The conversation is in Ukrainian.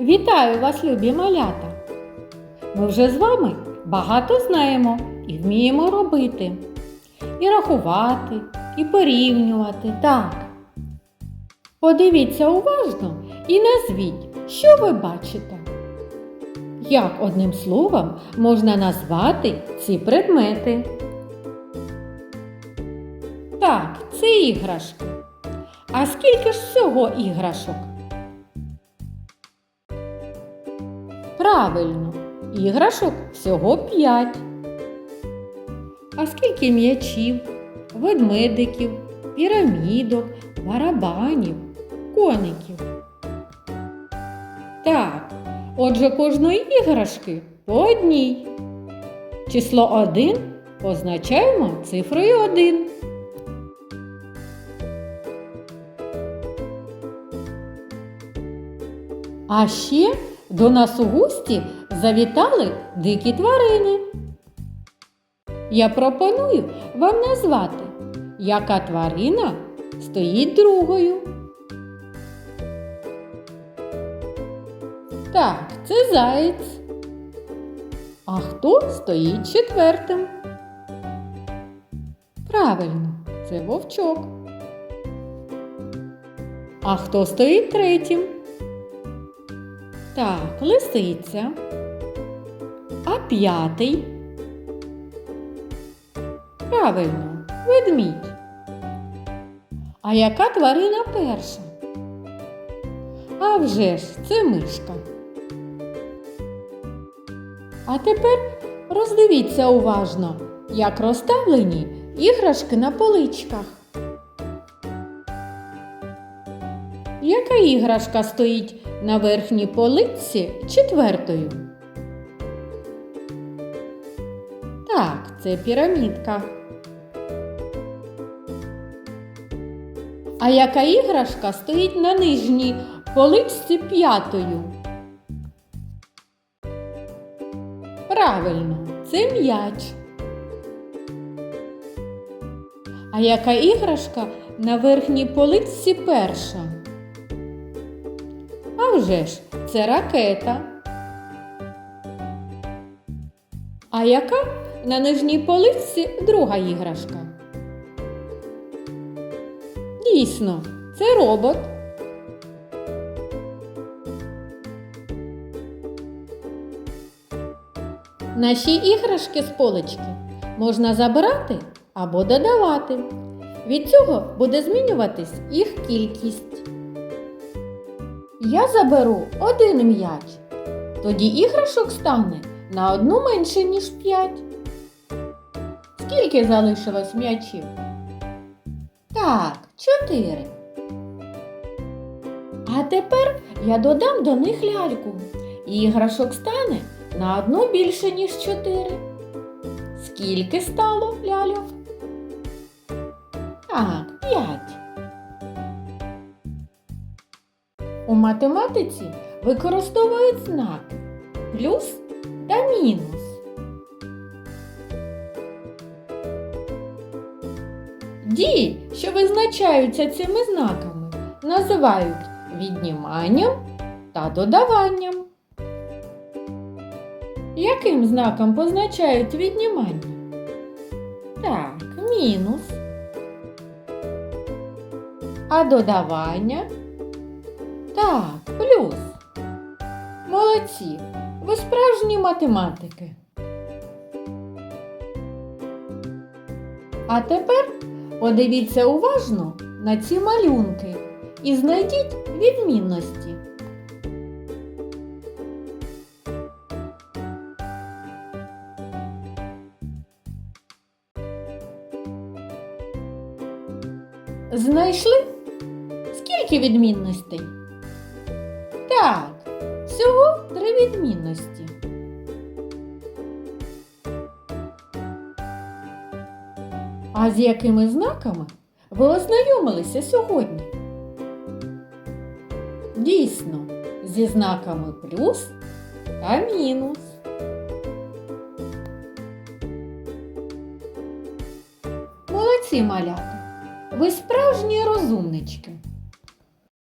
Вітаю вас, любі малята! Ми вже з вами багато знаємо і вміємо робити. І рахувати, і порівнювати. Так. Подивіться уважно і назвіть, що ви бачите. Як одним словом можна назвати ці предмети? Так, це іграшки. А скільки ж всього іграшок? Правильно, іграшок всього п'ять. А скільки м'ячів, ведмедиків, пірамідок, барабанів, коників? Так, отже, кожної іграшки по одній. Число один позначаємо цифрою один. А ще до нас у гості завітали дикі тварини. Я пропоную вам назвати, яка тварина стоїть другою. Так, це заєць. А хто стоїть четвертим? Правильно, це вовчок. А хто стоїть третім? Так, лисиця. А п'ятий. Правильно, ведмідь. А яка тварина перша? А вже ж, це мишка. А тепер роздивіться уважно, як розставлені іграшки на поличках. Яка іграшка стоїть на верхній поличці четвертою? Так, це пірамідка. А яка іграшка стоїть на нижній поличці п'ятою? Правильно, це м'яч. А яка іграшка на верхній поличці перша? Вже ж, це ракета. А яка на нижній поличці друга іграшка? Дійсно, це робот. Наші іграшки з полички можна забирати або додавати. Від цього буде змінюватись їх кількість. Я заберу один м'яч. Тоді іграшок стане на одну менше, ніж п'ять. Скільки залишилось м'ячів? Так, чотири. А тепер я додам до них ляльку. Іграшок стане на одну більше, ніж чотири. Скільки стало ляльок? Так, п'ять. У математиці використовують знаки плюс та мінус. Дії, що визначаються цими знаками, називають відніманням та додаванням. Яким знаком позначають віднімання? Так, мінус. А додавання? Так, плюс. Молодці. Ви справжні математики. А тепер подивіться уважно на ці малюнки і знайдіть відмінності. Знайшли? Скільки відмінностей? Так, всього три відмінності. А з якими знаками ви ознайомилися сьогодні? Дійсно, зі знаками плюс та мінус. Молодці малята! Ви справжні розумнички.